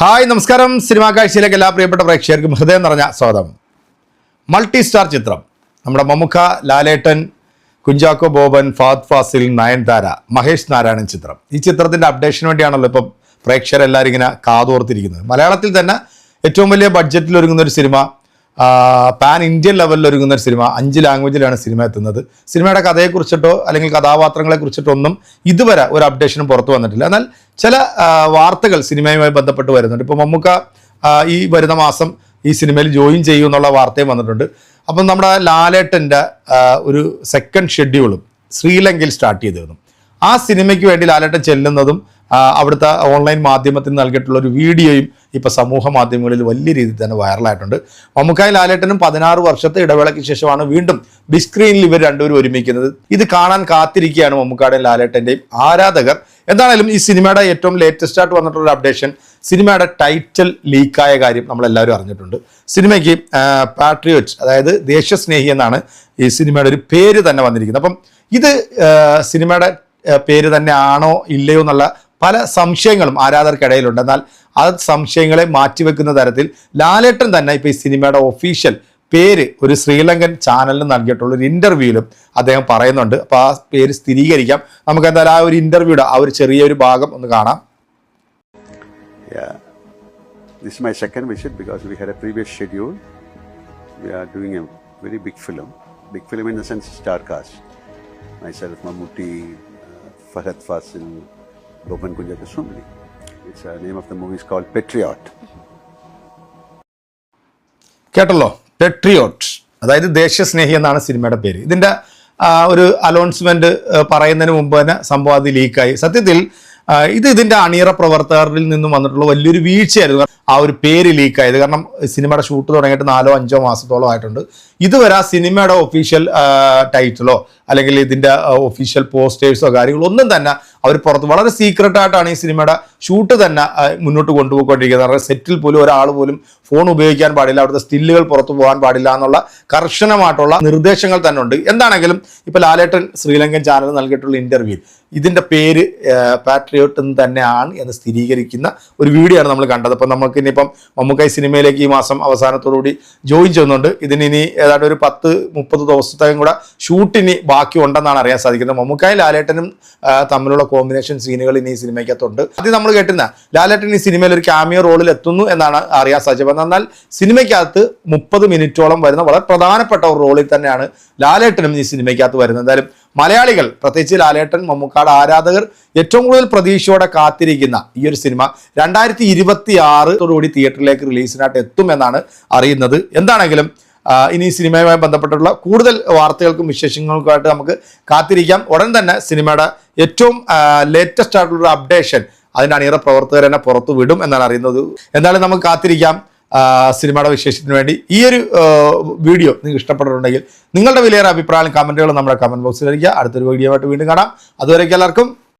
Hi നമസ്കാരം. Cinema കാഴ്ചയിലേക്ക് എല്ലാ പ്രിയപ്പെട്ട പ്രേക്ഷകർക്കും ഹൃദയം നിറഞ്ഞ സ്വാഗതം. മൾട്ടി സ്റ്റാർ ചിത്രം. നമ്മുടെ മമ്മുഖ ലാലേട്ടൻ കുഞ്ചാക്കോ ബോബൻ ഫാദ് ഫാസിൽ നയൻതാര മഹേഷ് നാരായണൻ ചിത്രം. ഈ ചിത്രത്തിന്റെ അപ്ഡേഷന് വേണ്ടിയാണല്ലോ ഇപ്പം പ്രേക്ഷകരെല്ലാവരും ഇങ്ങനെ കാതോർത്തിരിക്കുന്നത്. മലയാളത്തിൽ തന്നെ ഏറ്റവും വലിയ ബഡ്ജറ്റിൽ ഒരുങ്ങുന്ന ഒരു സിനിമ പാൻ ഇന്ത്യൻ ലെവലിൽ ഒരുങ്ങുന്ന ഒരു സിനിമ അഞ്ച് ലാംഗ്വേജിലാണ് സിനിമ എത്തുന്നത്. സിനിമയുടെ കഥയെക്കുറിച്ചിട്ടോ അല്ലെങ്കിൽ കഥാപാത്രങ്ങളെ കുറിച്ചിട്ടോ ഒന്നും ഇതുവരെ ഒരു അപ്ഡേഷനും പുറത്തു വന്നിട്ടില്ല. എന്നാൽ ചില വാർത്തകൾ സിനിമയുമായി ബന്ധപ്പെട്ട് വരുന്നുണ്ട്. ഇപ്പോൾ മമ്മൂക്ക ഈ വരുന്ന മാസം ഈ സിനിമയിൽ ജോയിൻ ചെയ്യും എന്നുള്ള വാർത്തയും വന്നിട്ടുണ്ട്. അപ്പം നമ്മുടെ ലാലേട്ടന്റെ ഒരു സെക്കൻഡ് ഷെഡ്യൂളും ശ്രീലങ്കയിൽ സ്റ്റാർട്ട് ചെയ്തിരുന്നു. ആ സിനിമയ്ക്ക് വേണ്ടി ലാലേട്ടൻ ചെല്ലുന്നതും അവിടുത്തെ ഓൺലൈൻ മാധ്യമത്തിന് നൽകിയിട്ടുള്ള ഒരു വീഡിയോയും ഇപ്പോൾ സമൂഹ മാധ്യമങ്ങളിൽ വലിയ രീതിയിൽ തന്നെ വൈറലായിട്ടുണ്ട്. മമ്മൂക്കായി ലാലേട്ടനും പതിനാറ് വർഷത്തെ ഇടവേളയ്ക്ക് ശേഷമാണ് വീണ്ടും ബിഗ് സ്ക്രീനിൽ ഇവർ രണ്ടുപേരും ഒരുമിക്കുന്നത്. ഇത് കാണാൻ കാത്തിരിക്കുകയാണ് മമ്മൂക്കാടെയും ലാലേട്ടന്റെയും ആരാധകർ. എന്താണേലും ഈ സിനിമയുടെ ഏറ്റവും ലേറ്റസ്റ്റ് ആയിട്ട് വന്നിട്ടുള്ള അപ്ഡേഷൻ സിനിമയുടെ ടൈറ്റിൽ ലീക്കായ കാര്യം നമ്മളെല്ലാവരും അറിഞ്ഞിട്ടുണ്ട്. സിനിമയ്ക്ക് പാട്രിയോറ്റ് അതായത് ദേശസ്നേഹി എന്നാണ് ഈ സിനിമയുടെ ഒരു പേര് തന്നെ വന്നിരിക്കുന്നത്. അപ്പം ഇത് സിനിമയുടെ പേര് തന്നെ ആണോ ഇല്ലയോ എന്നുള്ള പല സംശയങ്ങളും ആരാധകർക്കിടയിലുണ്ട്. എന്നാൽ ആ സംശയങ്ങളെ മാറ്റിവെക്കുന്ന തരത്തിൽ ലാലേട്ടൻ തന്നെ ഇപ്പോൾ ഈ സിനിമയുടെ ഒഫീഷ്യൽ പേര് ഒരു ശ്രീലങ്കൻ ചാനലിന് നൽകിയിട്ടുള്ള ഒരു ഇന്റർവ്യൂവിലും അദ്ദേഹം പറയുന്നുണ്ട്. അപ്പോൾ ആ പേര് സ്ഥിരീകരിക്കാം. നമുക്ക് എന്തായാലും ആ ഒരു ഇന്റർവ്യൂയുടെ ആ ഒരു ചെറിയൊരു ഭാഗം ഒന്ന് കാണാം. This my second my because we had a previous schedule we are doing a very big film big film in the sense star cast myself Myself, Uh, Fahad Fasil, Boban Kunjaka Sumli. It's a name of the movie is called Patriot. കേട്ടല്ലോ പെട്രിയോട്ട് അതായത് ദേശസ്നേഹി എന്നാണ് സിനിമയുടെ പേര് ഇതിന്റെ ഒരു അലോൺസ്മെന്റ് പറയുന്നതിന് മുമ്പ് തന്നെ സംഭവം അത് ലീക്കായി സത്യത്തിൽ ഇത് ഇതിന്റെ അണിയറ പ്രവർത്തകരിൽ നിന്നും വന്നിട്ടുള്ള വലിയൊരു വീഴ്ചയായിരുന്നു. ആ ഒരു പേര് ലീക്കായത്. കാരണം സിനിമയുടെ ഷൂട്ട് തുടങ്ങിയിട്ട് നാലോ അഞ്ചോ മാസത്തോളം ആയിട്ടുണ്ട്. ഇതുവരെ ആ സിനിമയുടെ ഒഫീഷ്യൽ ടൈറ്റിലോ അല്ലെങ്കിൽ ഇതിന്റെ ഒഫീഷ്യൽ പോസ്റ്റേഴ്സോ കാര്യങ്ങളോ ഒന്നും തന്നെ അവർ പുറത്ത് വളരെ സീക്രട്ട് ആയിട്ടാണ് ഈ സിനിമയുടെ ഷൂട്ട് തന്നെ മുന്നോട്ട് കൊണ്ടുപോയിക്കൊണ്ടിരിക്കുന്നത്. കാരണം സെറ്റിൽ പോലും ഒരാൾ പോലും ഫോൺ ഉപയോഗിക്കാൻ പാടില്ല. അവിടുത്തെ സ്റ്റില്ലുകൾ പുറത്തു പോകാൻ പാടില്ല എന്നുള്ള കർശനമായിട്ടുള്ള നിർദ്ദേശങ്ങൾ തന്നെ ഉണ്ട് എന്താണെങ്കിലും ഇപ്പോൾ ലാലേട്ടൻ ശ്രീലങ്കൻ ചാനൽ നൽകിയിട്ടുള്ള ഇന്റർവ്യൂ ഇതിന്റെ പേര് പാട്രിയോട്ട് എന്ന് തന്നെയാണ് എന്ന് സ്ഥിരീകരിക്കുന്ന ഒരു വീഡിയോ ആണ് നമ്മൾ കണ്ടത്. അപ്പം നമുക്ക് ഇനിയിപ്പം മമ്മൂക്കായി സിനിമയിലേക്ക് ഈ മാസം അവസാനത്തോടുകൂടി ജോയിൻ ചെയ്യുന്നുണ്ട്. ഇതിന് ഇനി ഏതാണ്ട് ഒരു പത്ത് മുപ്പത് ദിവസത്തേക്കും കൂടെ ഷൂട്ടിന് ബാക്കി ഉണ്ടെന്നാണ് അറിയാൻ സാധിക്കുന്നത്. മമ്മൂക്കായി ലാലേട്ടനും തമ്മിലുള്ള കോമ്പിനേഷൻ സീനുകൾ ഇനി ഈ സിനിമയ്ക്കകത്തുണ്ട്. അത് നമ്മൾ കേട്ടുന്ന ലാലേട്ടൻ ഈ സിനിമയിൽ ഒരു ക്യാമിയോ റോളിൽ എത്തുന്നു എന്നാണ് അറിയാൻ സാധിച്ചത്. എന്നാൽ സിനിമയ്ക്കകത്ത് മുപ്പത് മിനിറ്റോളം വരുന്ന വളരെ പ്രധാനപ്പെട്ട ഒരു റോളിൽ തന്നെയാണ് ലാലേട്ടനും ഈ സിനിമയ്ക്കകത്ത് വരുന്നത്. എന്തായാലും മലയാളികൾ പ്രത്യേകിച്ച് ലാലേട്ടൻ മമ്മൂക്കാട് ആരാധകർ ഏറ്റവും കൂടുതൽ പ്രതീക്ഷയോടെ കാത്തിരിക്കുന്ന ഈ ഒരു സിനിമ രണ്ടായിരത്തി ഇരുപത്തി ആറോടുകൂടി തിയേറ്ററിലേക്ക് റിലീസിനായിട്ട് എത്തുമെന്നാണ് അറിയുന്നത്. എന്താണെങ്കിലും ഇനി സിനിമയുമായി ബന്ധപ്പെട്ടുള്ള കൂടുതൽ വാർത്തകൾക്കും വിശേഷങ്ങൾക്കുമായിട്ട് നമുക്ക് കാത്തിരിക്കാം. ഉടൻ തന്നെ സിനിമയുടെ ഏറ്റവും ലേറ്റസ്റ്റ് ആയിട്ടുള്ള അപ്ഡേഷൻ അതിന്റെ അണിയറ പ്രവർത്തകർ തന്നെ പുറത്തു വിടും എന്നാണ് അറിയുന്നത്. എന്തായാലും നമുക്ക് കാത്തിരിക്കാം. സിനിമയുടെ വിശേഷത്തിന് വേണ്ടി ഈ ഒരു വീഡിയോ നിങ്ങൾക്ക് ഇഷ്ടപ്പെട്ടിട്ടുണ്ടെങ്കിൽ നിങ്ങളുടെ വിലയേറെ അഭിപ്രായം കമന്റുകൾ നമ്മുടെ കമന്റ് ബോക്സിൽ അറിയിക്കുക. അടുത്തൊരു വീഡിയോ ആയിട്ട് വീണ്ടും കാണാം. അതുവരേക്കും എല്ലാവർക്കും